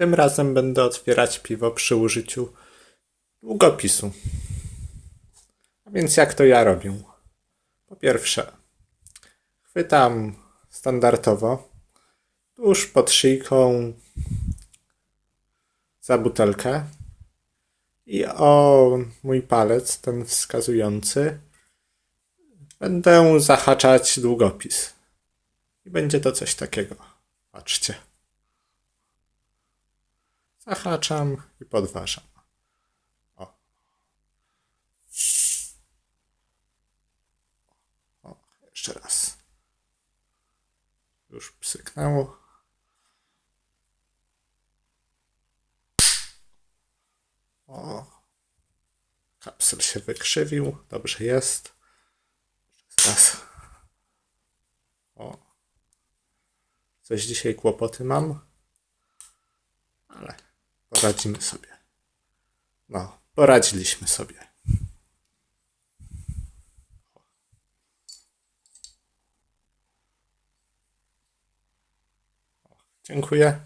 Tym razem będę otwierać piwo przy użyciu długopisu. A więc jak to ja robię? Po pierwsze, chwytam standardowo tuż pod szyjką za butelkę i o mój palec, ten wskazujący, będę zahaczać długopis. I będzie to coś takiego. Patrzcie. Zahaczam i podważam. O. o. Jeszcze raz. Już psyknęło. O. Kapsel się wykrzywił. Dobrze jest. Raz. O. Coś dzisiaj kłopoty mam. Ale poradzimy sobie. No, poradziliśmy sobie. Dziękuję.